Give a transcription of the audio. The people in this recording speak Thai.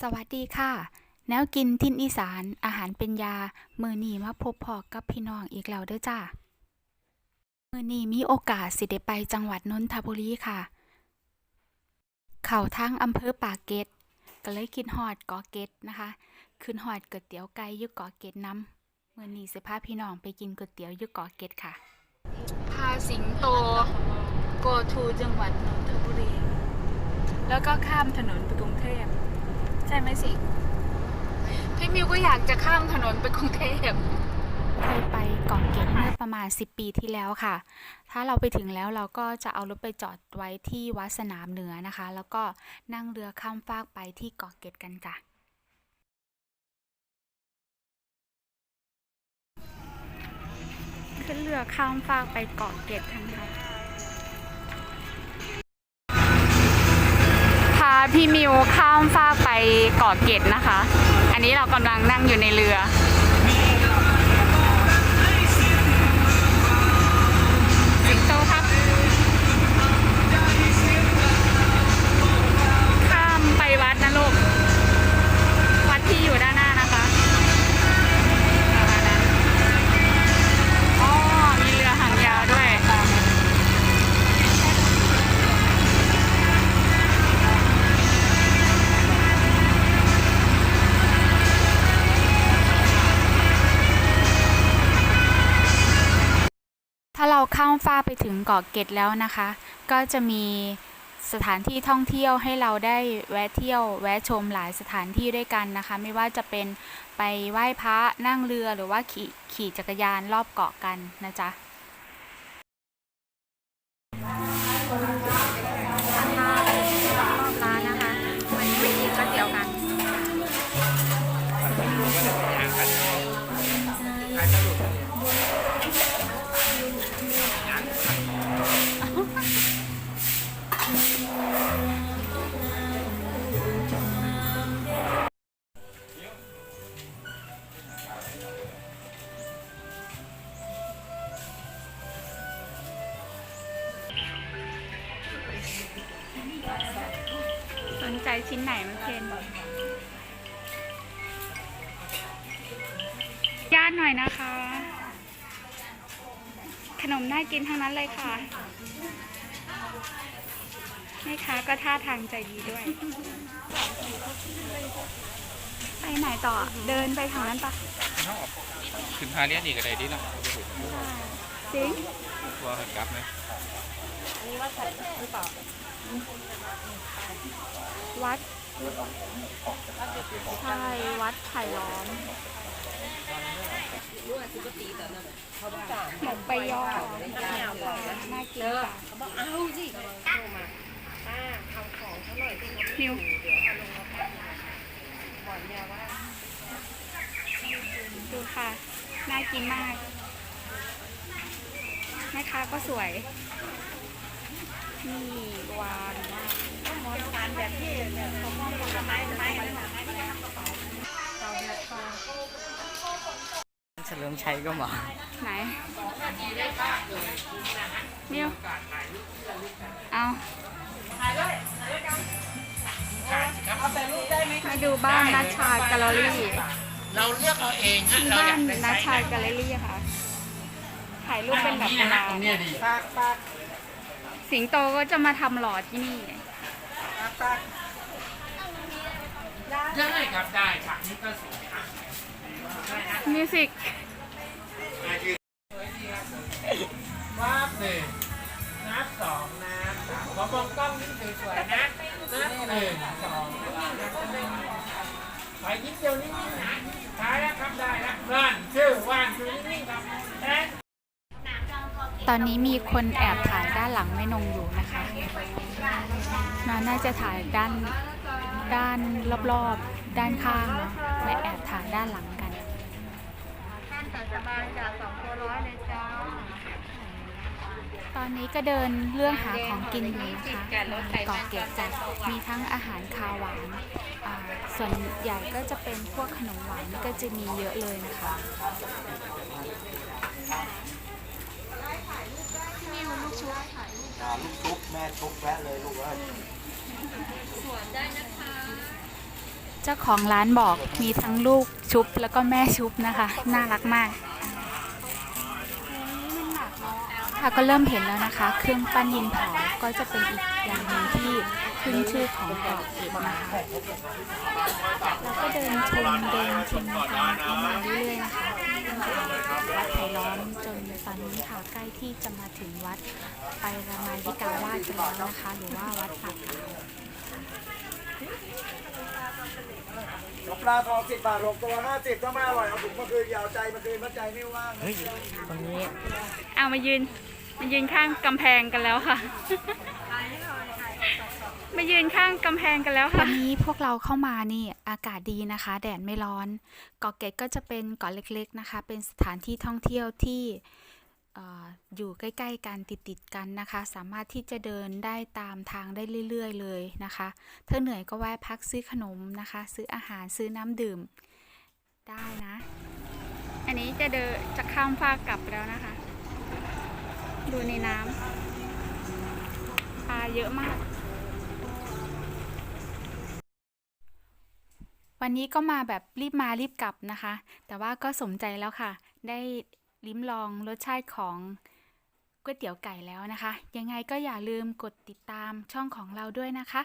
สวัสดีค่ะ แนวกินทินอีสานอาหารเป็นยา มือนีมาพบพอกับพี่น้องอีกแล้วเด้อจ้ามือนีมีโอกาสสิได้ไปจังหวัดนนทบุรีค่ะ เข้าทางอำเภอปากเกร็ดก็เลยคิดฮอดกาะเกร็ดนะคะ ขึ้นฮอดก๋วยเตี๋ยวไก่ยุเกาะเกร็ดน้ำมือนี้สิพาพี่น้องไปกินก๋วยเตี๋ยวยุเกาะเกร็ดค่ะ พาสิงโต go to จังหวัดนนทบุรี แล้วก็ข้ามถนนไปกรุงเทพ ใช่ไหมสิ พี่มิวก็อยากจะข้ามถนนไปกรุงเทพเคยไปเกาะเกร็ดเมื่อประมาณ 10 ปีที่แล้วค่ะ ถ้าเราไปถึงแล้วเราก็จะเอารถไปจอดไว้ที่วัดสนามเหนือนะคะ แล้วก็นั่งเรือข้ามฟากไปที่เกาะเกร็ดกันจ้ะขึ้นเรือข้ามฟากไปเกาะเกร็ดกันค่ะ พี่มิวข้ามฟากไปเกาะเกร็ดนะคะ อันนี้เรากำลังนั่งอยู่ในเรือ ถ้าเราข้ามฟ้าไปถึงเกาะเกร็ดแล้วนะคะ ก็จะมีสถานที่ท่องเที่ยวให้เราได้แวะเที่ยวแวะชมหลายสถานที่ด้วยกันนะคะ ไม่ว่าจะเป็นไปไหว้พระนั่งเรือหรือว่าขี่ขี่จักรยานรอบเกาะกันนะจ๊ะ ใจชิ้นไหนมันเคนญาติหน่อยนะคะ ขนมน่ากินทั้งนั้นเลยค่ะแม่ค้าก็ท่าทางใจดีด้วย ไปไหนต่อ เดินไปทางนั้นปะขึ้นพาเลียนอีกอะไรดีเนาะจริงว่าเห็นกลับไหมวั วัดใช่วัดไผ่ล้อมหมกไปยอน่ากินค่ะนิวดูค่ะ น่ากินมากแม่ค้าก็สวย นี่วานมาก เฉลิมชัยก็มาไหนนิวเอามาดูบ้านนัชชาแกลเลอรี่เราเลือกเอาเองฮะที่เราอากบ้ายนได้นัชไซส์ชาแกลเลอรี่ค่ะ ถ่ายรูปเป็นแบบโบราณ เนี่ยดีสิงโตก็จะมาทำหลอดที่นี่ ได้ครับได้ฉากนี้ก็สวยครับมิวสิกวาบหนึ่งนับสองนับสามขอมองกล้องนี่สวยๆนะนับหนึ่งสองไปยิ้มเดียวนิ่งๆนะท้ายแล้วครับได้แล้วว่านชื่อว่านชื่อนิ่งๆครับแอน ตอนนี้มีคนแอบถ่ายด้านหลังแม่นงอยู่นะคะนาน่าจะถ่ายด้านด้านรอบๆ ด้านข้างเนอะและแอบถ่ายด้านหลังกันตอนนี้ก็เดินเรื่องหาของกินอยู่นะคะเกาะเกร็ดจ้ะมีทั้งอาหารคาวหวานอ่าส่วนใหญ่ก็จะเป็นพวกขนมหวานก็จะมีเยอะเลยนะคะ อ่าลูกชุบแม่ชุบแวะเลยลูกเอ้ยจจ้าของร้านบอกมีทั้งลูกชุบแล้วก็แม่ชุบนะคะ น่ารักมากค่ะก็เริ่มเห็นแล้วนะคะ เครื่องปั้นดินเผาก็จะเป็นอีกอย่างหนึ่งที่ขึ้นชื่อของเกาะเกร็ดนะคะเราก็เดินชมเดินชมกันเข้ามาเรื่อยๆนะคะ วัดไผ่ล้อมจนตอนนี้ค่ะใกล้ที่จะมาถึงวัดไปรามาธิกาวาสกันแล้วนะคะ หรือว่าวัดปากขาวปลาทองสิบบาทหกตัวห้าสิบถ้าไม่อร่อยเอาถุงมาคืนยาวใจมาคืนมาใจไม่ว่างเฮ้ยคนนี้เอามายืนมายืนข้างกำแพงกันแล้วค่ะ มายืนข้างกำแพงกันแล้วค่ะ วันนี้พวกเราเข้ามานี่อากาศดีนะคะ แดดไม่ร้อนเกาะเกร็ดก็จะเป็นเกาะเล็กๆนะคะ เป็นสถานที่ท่องเที่ยวที่เอ่ออยู่ใกล้ๆกันติดๆกันนะคะ สามารถที่จะเดินได้ตามทางได้เรื่อยๆเลยนะคะถ้าเหนื่อยก็แวะพักซื้อขนมนะคะ ซื้ออาหารซื้อน้ำดื่มได้นะ อันนี้จะเดินจะข้ามฟากกลับแล้วนะคะ ดูในน้ำปลาเยอะมาก วันนี้ก็มาแบบรีบมารีบกลับนะคะ แต่ว่าก็สมใจแล้วค่ะ ได้ลิ้มลองรสชาติของก๋วยเตี๋ยวไก่แล้วนะคะ ยังไงก็อย่าลืมกดติดตามช่องของเราด้วยนะคะ